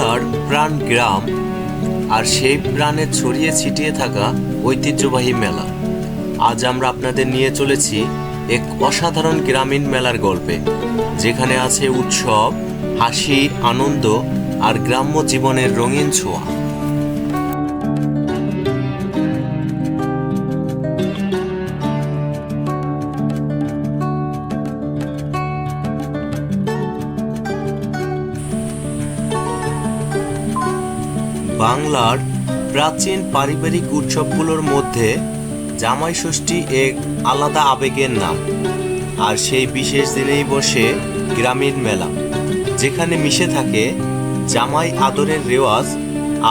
বাংলার প্রাণ গ্রাম আর সেই প্রাণে ছড়িয়ে ছিটিয়ে থাকা ঐতিহ্যবাহী মেলা। আজ আমরা আপনাদের নিয়ে চলেছি এক অসাধারণ গ্রামীণ মেলার গল্পে, যেখানে আছে উৎসব, হাসি, আনন্দ আর গ্রাম্য জীবনের রঙিন ছোঁয়া। বাংলার প্রাচীন পারিবারিক উৎসবগুলোর মধ্যে জামাই ষষ্ঠী এক আলাদা আবেগের নাম, আর সেই বিশেষ দিনেই বসে গ্রামীণ মেলা, যেখানে মিশে থাকে জামাই আদরের রেওয়াজ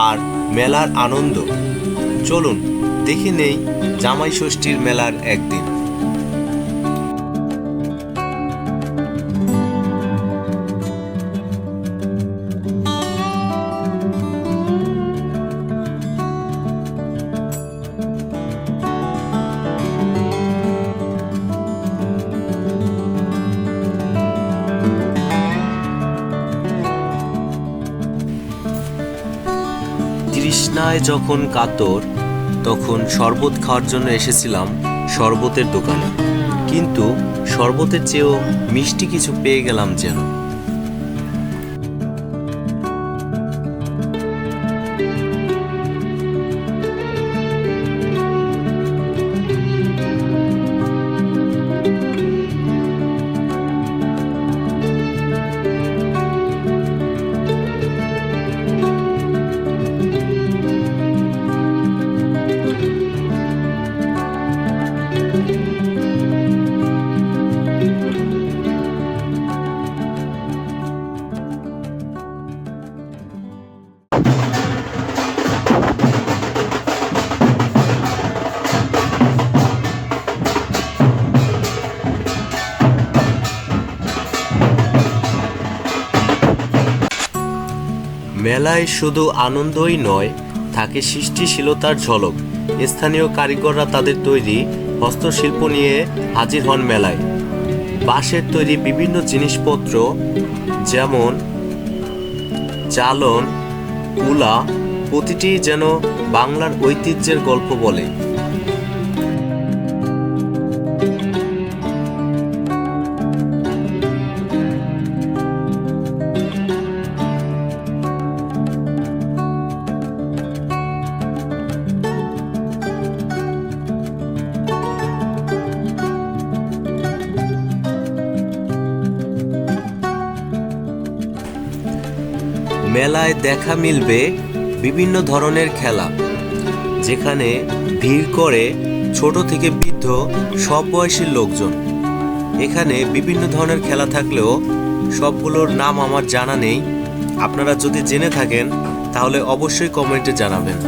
আর মেলার আনন্দ। চলুন দেখে নেই জামাই ষষ্ঠীর মেলার একদিন। তৃষ্ণায় যখন কাতর, তখন শরবত খাওয়ার জন্য এসেছিলাম শরবতের দোকানে। কিন্তু শরবতের চেয়েও মিষ্টি কিছু পেয়ে গেলাম যেন। মেলায় শুধু আনন্দই নয়, থাকে সৃষ্টিশীলতার ঝলক। স্থানীয় কারিগররা তাদের তৈরি হস্তশিল্প নিয়ে হাজির হন মেলায়। বাঁশের তৈরি বিভিন্ন জিনিসপত্র যেমন চালন কুলা প্রতিটি যেন বাংলার ঐতিহ্যের গল্প বলে। মেলায় দেখা মিলবে বিভিন্ন ধরনের খেলা, যেখানে ভিড় করে ছোট থেকে বৃদ্ধ সব বয়সের লোকজন। এখানে বিভিন্ন ধরনের খেলা থাকলেও সবগুলোর নাম আমার জানা নেই। আপনারা যদি জেনে থাকেন, তাহলে অবশ্যই কমেন্টে জানাবেন।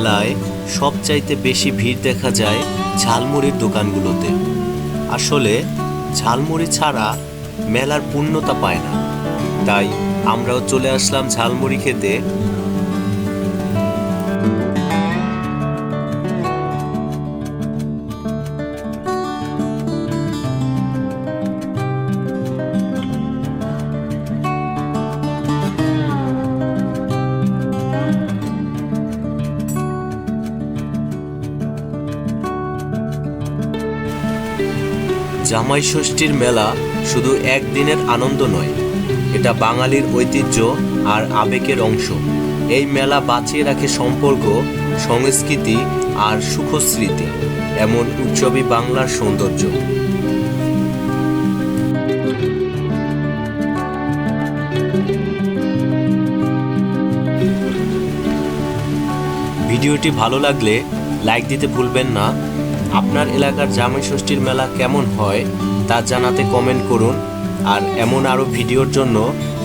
মেলায় সবচাইতে বেশি ভিড় দেখা যায় ঝালমুড়ির দোকানগুলোতে। আসলে ঝালমুড়ি ছাড়া মেলার পূর্ণতা পায় না। তাই আমরাও চলে আসলাম ঝালমুড়ি খেতে। জামাই ষষ্ঠীর মেলা শুধু একদিনের আনন্দ নয়, এটা বাঙালির ঐতিহ্য আর আবেগের অংশ। এই মেলা বাঁচিয়ে রাখে সম্পর্ক, সংস্কৃতি আর সুখস্মৃতি, এমন উৎসবই বাংলার সৌন্দর্য। ভিডিওটি ভালো লাগলে লাইক দিতে ভুলবেন না। আপনার এলাকার জামাই ষষ্ঠীর মেলা কেমন হয় তা জানাতে কমেন্ট করুন। আর এমন আরও ভিডিওর জন্য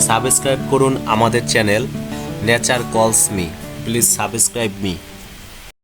সাবস্ক্রাইব করুন আমাদের channel nature calls me please subscribe me